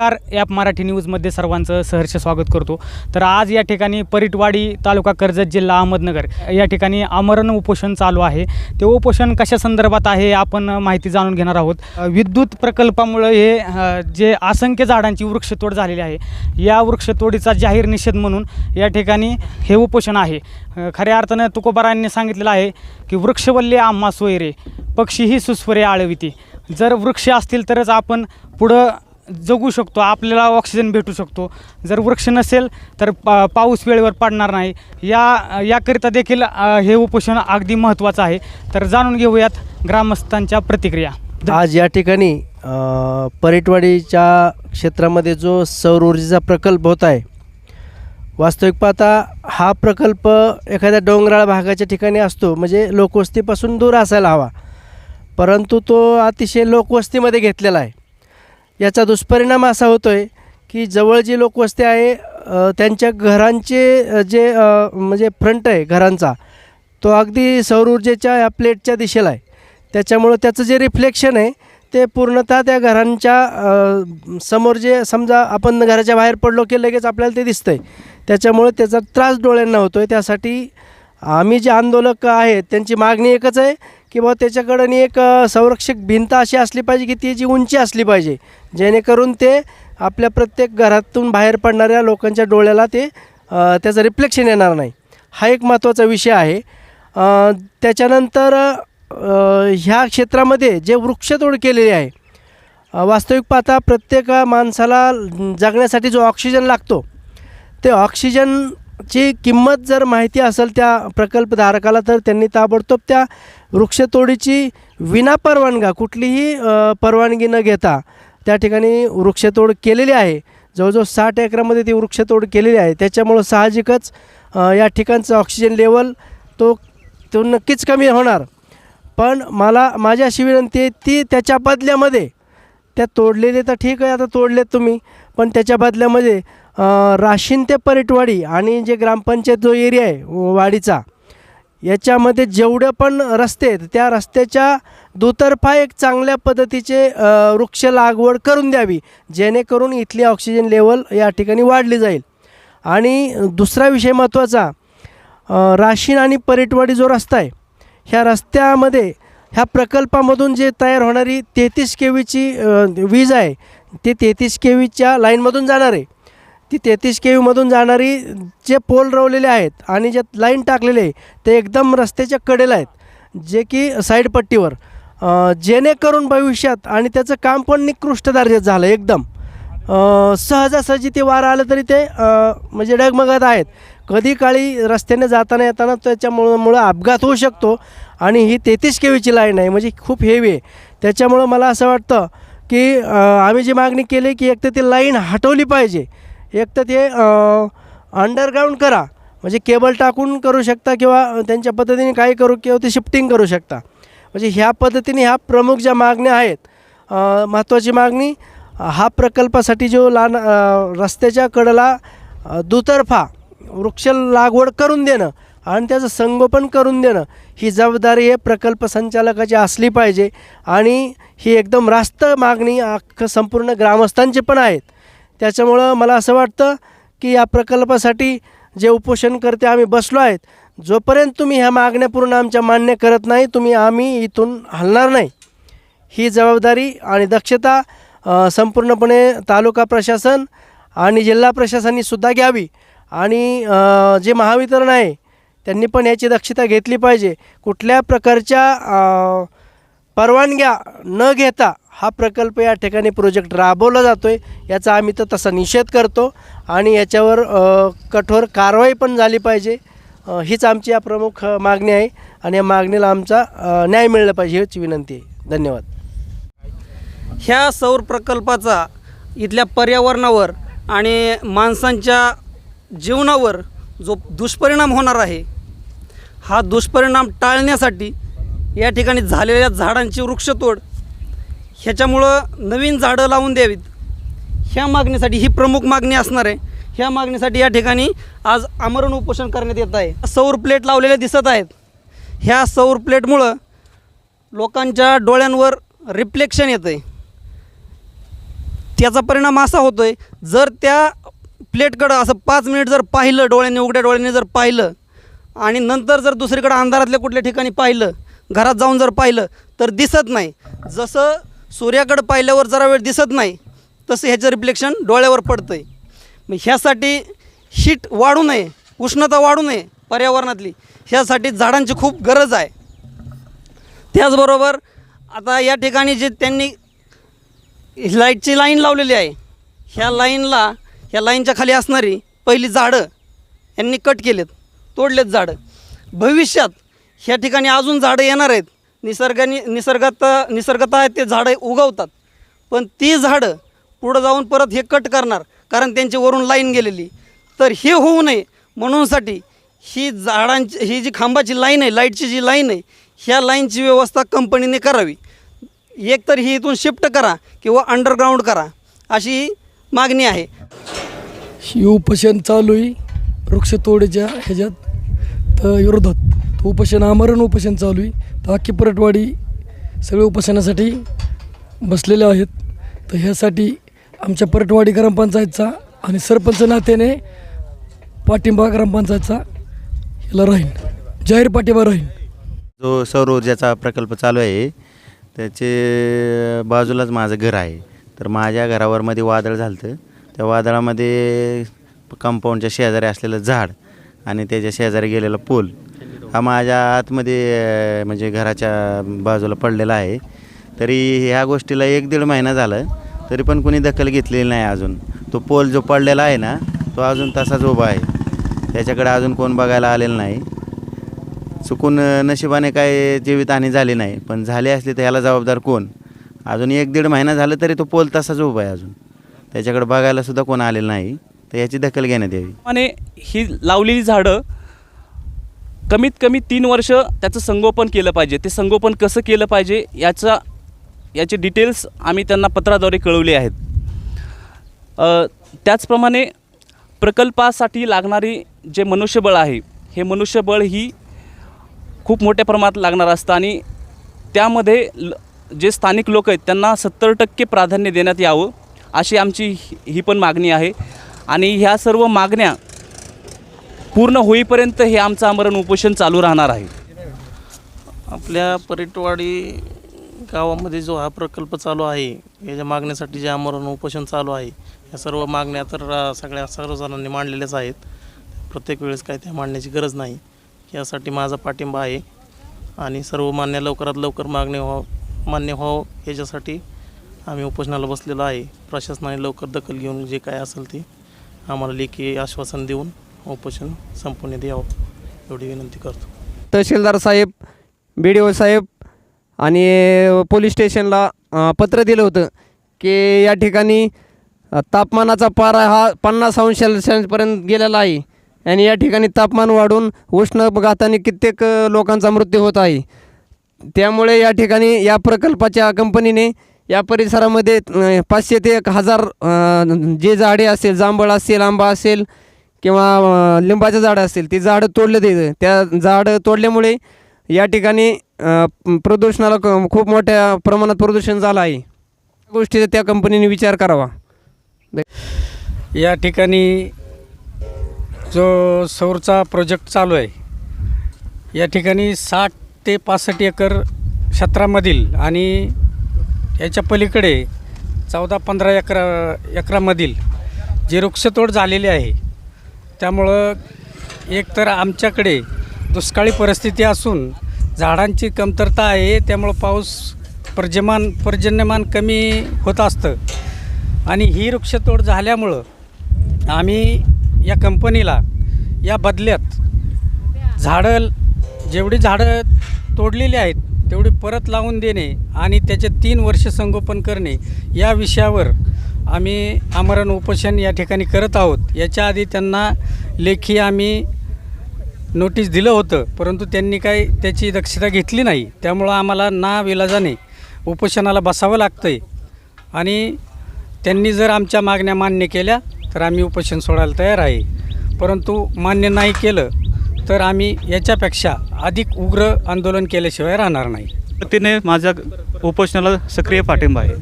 Car app Marathi न्यूजमध्ये सर्वांचं सहर्ष स्वागत करतो. तर आज या ठिकाणी परिटवाडी तालुका कर्जत जिल्हा अहमदनगर या ठिकाणी आमरण उपोषण चालू आहे. ते उपोषण कशा संदर्भात आहे आपण माहिती जाणून घेणार आहोत. विद्युत प्रकल्पामुळं हे जे असंख्य झाडांची वृक्षतोड झालेली आहे या वृक्षतोडीचा जाहीर निषेध म्हणून या ठिकाणी हे उपोषण आहे. खऱ्या अर्थानं तुकोबारांनी सांगितलेलं आहे की वृक्षवल्ले आम्हा सोयरे पक्षीही सुस्वरे आळविती. जर वृक्ष असतील तरच आपण पुढं जगू शकतो आपल्याला ऑक्सिजन भेटू शकतो. जर वृक्ष नसेल तर पा पाऊस वेळेवर पडणार नाही. या याकरिता देखील हे उपोषण अगदी महत्त्वाचं आहे. तर जाणून घेऊयात ग्रामस्थांच्या प्रतिक्रिया. आज या ठिकाणी परेटवाडीच्या क्षेत्रामध्ये जो सौर ऊर्जेचा प्रकल्प होत आहे वास्तविक पाहता हा प्रकल्प एखाद्या डोंगराळ भागाच्या ठिकाणी असतो. म्हणजे लोकवस्तीपासून दूर असायला हवा. परंतु तो अतिशय लोकवस्तीमध्ये घेतलेला आहे. याचा दुष्परिणाम असा होतो आहे की जवळ जी लोकवस्ती आहे त्यांच्या घरांचे जे म्हणजे फ्रंट आहे घरांचा तो अगदी सौर ऊर्जेच्या या प्लेटच्या दिशेला आहे. त्याच्यामुळं त्याचं जे रिफ्लेक्शन आहे ते पूर्णतः त्या घरांच्या समोर जे समजा आपण घराच्या बाहेर पडलो की लगेच आपल्याला ते दिसतं आहे त्याच्यामुळे त्याचा त्रास डोळ्यांना होतो आहे त्यासाठी आम्ही जे आंदोलक आहेत त्यांची मागणी एकच आहे की बुवा त्याच्याकडं एक संरक्षक भिंत अशी असली पाहिजे की ती जी उंची असली पाहिजे जेणेकरून ते आपल्या प्रत्येक घरातून बाहेर पडणाऱ्या लोकांच्या डोळ्याला ते त्याचं रिफ्लेक्शन येणार नाही. हा एक महत्त्वाचा विषय आहे. त्याच्यानंतर ह्या क्षेत्रामध्ये जे वृक्षतोड केलेली आहे वास्तविक पाहता प्रत्येक माणसाला जगण्यासाठी जो ऑक्सिजन लागतो ते ऑक्सिजन ची किंमत जर माहिती असेल त्या प्रकल्पधारकाला तर त्यांनी ताबडतोब त्या वृक्षतोडीची विनापरवानगा कुठलीही परवानगी न घेता त्या ठिकाणी वृक्षतोड केलेली आहे. जवळजवळ साठ एकरामध्ये ती वृक्षतोड केलेली आहे. त्याच्यामुळं साहजिकच या ठिकाणचं ऑक्सिजन लेवल तो तो नक्कीच कमी होणार. पण मला माझी अशी विनंती आहे ती त्याच्या बदल्यामध्ये त्या तोडलेले तर ठीक आहे आता तोडलेत तुम्ही पण त्याच्या बदल्यामध्ये राशीन ते परेटवाडी आणि जे ग्रामपंचायत जो एरिया आहे व- वाडीचा याच्यामध्ये जेवढे पण रस्ते आहेत त्या रस्त्याच्या दुतर्फा एक चांगल्या पद्धतीचे वृक्ष लागवड करून द्यावी जेणेकरून इथली ऑक्सिजन लेवल या ठिकाणी वाढली जाईल. आणि दुसरा विषय महत्त्वाचा राशीन आणि परेटवाडी जो रस्ता आहे ह्या रस्त्यामध्ये ह्या प्रकल्पामधून जे तयार होणारी तेहतीस के व्हीची वीज आहे ती तेहतीस के व्हीच्या लाईनमधून जाणार आहे. ती तेहतीस के व्हीमधून जाणारी जे पोल रवलेले आहेत आणि जे लाईन टाकलेले आहे ते एकदम रस्त्याच्या कडेला आहेत जे की साईडपट्टीवर जेणेकरून भविष्यात आणि त्याचं काम पण निकृष्ट दर्जाचं झालं एकदम. सहजासहजी ते वारं आलं तरी ते म्हणजे डगमगत आहेत. कधी काळी रस्त्याने जाताना येताना त्याच्यामुळं मुळं अपघात होऊ शकतो आणि ही तेहतीस केवीची लाईन आहे म्हणजे खूप हेवी आहे. त्याच्यामुळं मला असं वाटतं की आम्ही जी मागणी केली की एक तर ती लाईन हटवली पाहिजे एक तर ते अंडरग्राऊंड करा. म्हणजे केबल टाकून करू शकता किंवा त्यांच्या पद्धतीने काही करू किंवा ते शिफ्टिंग करू शकता. म्हणजे ह्या पद्धतीने ह्या प्रमुख ज्या मागण्या आहेत महत्त्वाची मागणी हा प्रकल्पासाठी जो लहान रस्त्याच्या कडेला दुतर्फा वृक्ष लागवड करून देणं आणि त्याचं संगोपन करून देणं. ही जबाबदारी हे प्रकल्प संचालकाची असली पाहिजे आणि ही एकदम रास्त मागणी अख्खं संपूर्ण ग्रामस्थांची पण आहेत. त्याच्यामुळं मला असं वाटतं की या प्रकल्पासाठी जे उपोषणकर्ते आम्ही बसलो आहेत जोपर्यंत तुम्ही ह्या मागण्या पूर्ण आमच्या मान्य करत नाही तुम्ही आम्ही इथून हलणार नाही. ही जबाबदारी आणि दक्षता संपूर्णपणे तालुका प्रशासन आणि जिल्हा प्रशासनाने सुद्धा घ्यावी आणि जे महावितरण आहे त्यांनी पण याची दक्षता घेतली पाहिजे. कुठल्या प्रकारच्या परवानग्या न घेता हा प्रकल्प या ठिकाणी प्रोजेक्ट राबवला जातो आहे याचा आम्ही तर तसा निषेध करतो. आणि याच्यावर कठोर कारवाई पण झाली पाहिजे. हीच आमची या प्रमुख मागणी आहे. आणि या मागणीला आमचा न्याय मिळला पाहिजे हीच विनंती आहे. धन्यवाद. ह्या सौर प्रकल्पाचा इथल्या पर्यावरणावर आणि माणसांच्या जीवनावर जो दुष्परिणाम होणार आहे हा दुष्परिणाम टाळण्यासाठी या ठिकाणी झालेल्या झाडांची वृक्षतोड ह्याच्यामुळं नवीन झाडं लावून द्यावीत. ह्या मागणीसाठी ही प्रमुख मागणी असणार आहे. ह्या मागणीसाठी या ठिकाणी आज आमरण उपोषण करण्यात येत आहे. सौर प्लेट लावलेल्या दिसत आहेत. ह्या सौर प्लेटमुळं लोकांच्या डोळ्यांवर रिफ्लेक्शन येतं आहे त्याचा परिणाम असा होतो आहे जर त्या प्लेटकडं असं पाच मिनिट जर पाहिलं डोळ्यांनी उघड्या डोळ्यांनी जर पाहिलं आणि नंतर जर दुसरीकडं अंधारातल्या कुठल्या ठिकाणी पाहिलं घरात जाऊन जर पाहिलं तर दिसत नाही. जसं सूर्याकडं पाहिल्यावर जरा वेळ दिसत नाही तसं ह्याचं रिफ्लेक्शन डोळ्यावर पडतं आहे मग ह्यासाठी हीट वाढू नये उष्णता वाढू नये पर्यावरणातली. ह्यासाठी झाडांची खूप गरज आहे. त्याचबरोबर आता या ठिकाणी जे त्यांनी लाईटची लाईन लावलेली आहे ह्या लाईनला ह्या लाईनच्या खाली असणारी पहिली झाडं यांनी कट केलेत तोडलेत झाडं. भविष्यात ह्या ठिकाणी अजून झाडं येणार आहेत. निसर्गाने निसर्गात निसर्गत आहेत ते झाडं उगवतात. पण ती झाडं पुढं जाऊन परत हे कट करणार कारण त्यांची वरून लाईन गेलेली. तर हे होऊ नये म्हणूनसाठी ही झाडांची ही जी खांबाची लाईन आहे लाईटची जी लाईन आहे ह्या लाईनची व्यवस्था कंपनीने करावी. एकतर ही इथून शिफ्ट करा किंवा अंडरग्राऊंड करा. अशी मागणी आहे. ही उपोषण चालू आहे. वृक्षतोडीच्या ह्याच्यात. तर विरोधात तर उपोषण आमरण उपोषण चालू आहे. तर अख्खी परटवाडी सगळे उपोषणासाठी बसलेले आहेत. तर ह्यासाठी आमच्या परटवाडी ग्रामपंचायतचा आणि सरपंच नात्याने पाठिंबा ग्रामपंचायतचा ह्याला राहील जाहीर पाठिंबा राहील जो सौर ऊर्जाचा प्रकल्प चालू आहे त्याचे बाजूलाच माझं घर आहे. तर माझ्या घरावरमध्ये वादळ झालं होतं त्या वादळामध्ये कंपाऊंडच्या शेजारी असलेलं झाड आणि त्याच्या शेजारी गेलेला पूल हा माझ्या आतमध्ये म्हणजे घराच्या बाजूला पडलेला आहे. तरी ह्या गोष्टीला एक दीड महिना झाला तरी पण कोणी दखल घेतलेली नाही अजून. तो पोल जो पडलेला आहे ना तो अजून तसाच उभा आहे. त्याच्याकडे अजून कोण बघायला आलेलं नाही. चुकून नशिबाने काय जीवितहानी झाली नाही. पण झाली असली तर ह्याला जबाबदार कोण? अजून एक दीड महिना झालं तरी तो पोल तसाच उभा आहे अजून. त्याच्याकडे बघायला सुद्धा कोण आलेलं नाही. तर याची दखल घेण्यात यावी. आणि ही लावलेली झाडं कमीत कमी तीन वर्ष त्याचं संगोपन केलं पाहिजे. ते संगोपन कसं केलं पाहिजे याचा याचे डिटेल्स आम्ही त्यांना पत्राद्वारे कळवले आहेत. त्याचप्रमाणे प्रकल्पासाठी लागणारी जे मनुष्यबळ आहे हे मनुष्यबळ ही खूप मोठ्या प्रमाणात लागणार असतं आणि त्यामध्ये ल जे स्थानिक लोक आहेत त्यांना सत्तर टक्के प्राधान्य देण्यात यावं अशी आमची ही ही पण मागणी आहे. आणि ह्या सर्व मागण्या पूर्ण होईपर्यंत हे आमचं आमरण उपोषण चालू राहणार आहे. आपल्या परिटवाडी गावामध्ये जो हा प्रकल्प चालू आहे याच्या मागण्यासाठी जे आमरण उपोषण चालू आहे या सर्व मागण्या तर सगळ्या सर्वजणांनी मांडलेल्याच आहेत. प्रत्येक वेळेस काय त्या मांडण्याची गरज नाही. यासाठी माझा पाठिंबा आहे. आणि सर्व मान्य लवकरात लवकर मागणी व्हावं. मान्य व्हावं याच्यासाठी आम्ही उपोषणाला बसलेलो आहे. प्रशासनाने लवकर दखल घेऊन जे काय असेल ते आम्हाला लेखी आश्वासन देऊन उपोषण संपवण्यात यावं एवढी विनंती करतो. तहसीलदार साहेब बी डी ओ साहेब आणि पोलीस स्टेशनला पत्र दिलं होतं की या ठिकाणी तापमानाचा पारा हा पन्नास अंश सेल्सिअसपर्यंत गेलेला आहे. आणि या ठिकाणी तापमान वाढून उष्णघाताने कित्येक लोकांचा मृत्यू होत आहे. त्यामुळे या ठिकाणी या प्रकल्पाच्या कंपनीने या परिसरामध्ये पाचशे ते एक हजार जे झाडे असेल जांभळ असेल आंबा असेल किंवा लिंबाचं झाडं असेल ती झाडं तोडले ते त्या झाडं तोडल्यामुळे या ठिकाणी प्रदूषणाला क- खूप मोठ्या प्रमाणात प्रदूषण झालं आहे. गोष्टीचा त्या कंपनीने विचार करावा. या ठिकाणी जो सौरचा प्रोजेक्ट चालू आहे या ठिकाणी साठ ते पासष्ट एकर क्षेत्रामधील आणि याच्या पलीकडे चौदा पंधरा एकरा एकरामधील जे वृक्षतोड झालेली आहे त्यामुळं एक तर आमच्याकडे दुष्काळी परिस्थिती असून झाडांची कमतरता आहे त्यामुळं पाऊस पर्जमान पर्जन्यमान कमी होत असतं. आणि ही वृक्षतोड झाल्यामुळं आम्ही या कंपनीला या बदल्यात झाडं जेवढी झाडं तोडलेली आहेत तेवढी परत लावून देणे आणि त्याचे तीन वर्ष संगोपन करणे या विषयावर आम्ही आमरण उपोषण या ठिकाणी करत आहोत. याच्या आधी त्यांना लेखी आम्ही नोटीस दिलं होतं परंतु त्यांनी काही त्याची दक्षता घेतली नाही. त्यामुळं आम्हाला ना विलाजाने उपोषणाला बसावं लागतं आहे आणि त्यांनी जर आमच्या मागण्या मान्य केल्या तर आम्ही उपोषण सोडायला तयार आहे. परंतु मान्य नाही केलं तर आम्ही याच्यापेक्षा अधिक उग्र आंदोलन केल्याशिवाय राहणार नाही. तिने माझ्या उपोषणाला सक्रिय पाठिंबा आहे.